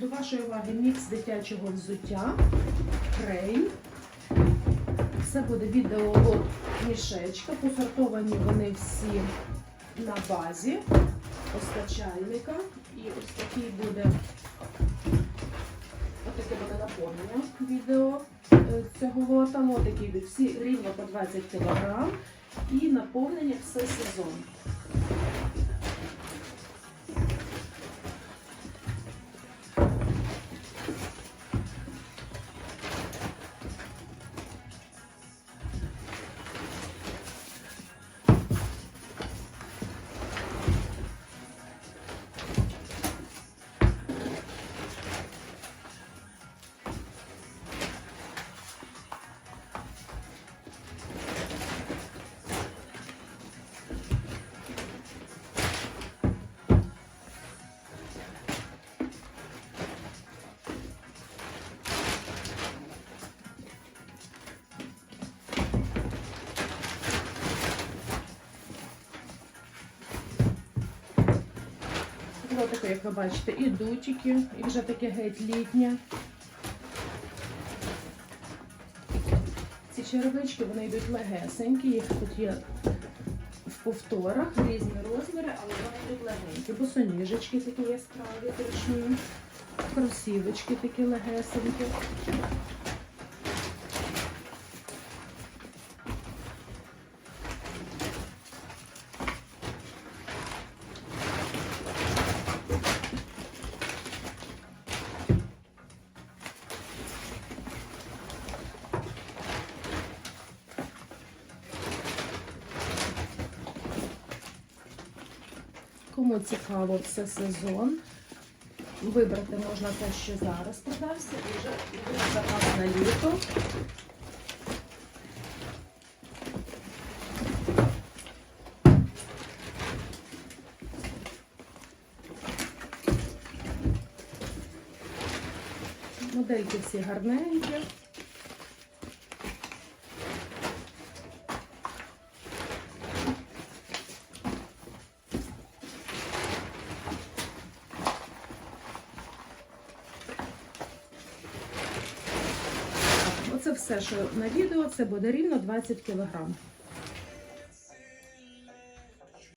До вашої уваги мікс дитячого взуття, крейн. Це буде відеолот мішечка. Посортовані вони всі на базі постачальника. І ось такий буде отаке буде наповнення відео е, цього. Лотики йдуть всі рівно по 20 кг. І наповнення все сезон. Лотики, як ви бачите, і дутики, і вже таке геть літнє. Ці черевички вони йдуть легесенькі, їх тут є в повторах, різні розміри, але вони йдуть легенькі. Босоніжечки такі яскраві, точні, кросівочки такі легесенькі. Кому цікаво, це сезон. Вибрати можна те, що зараз продався, і вже заказ на літо. Модельки всі гарненькі. Оце все, що на відео, це буде рівно 20 кг.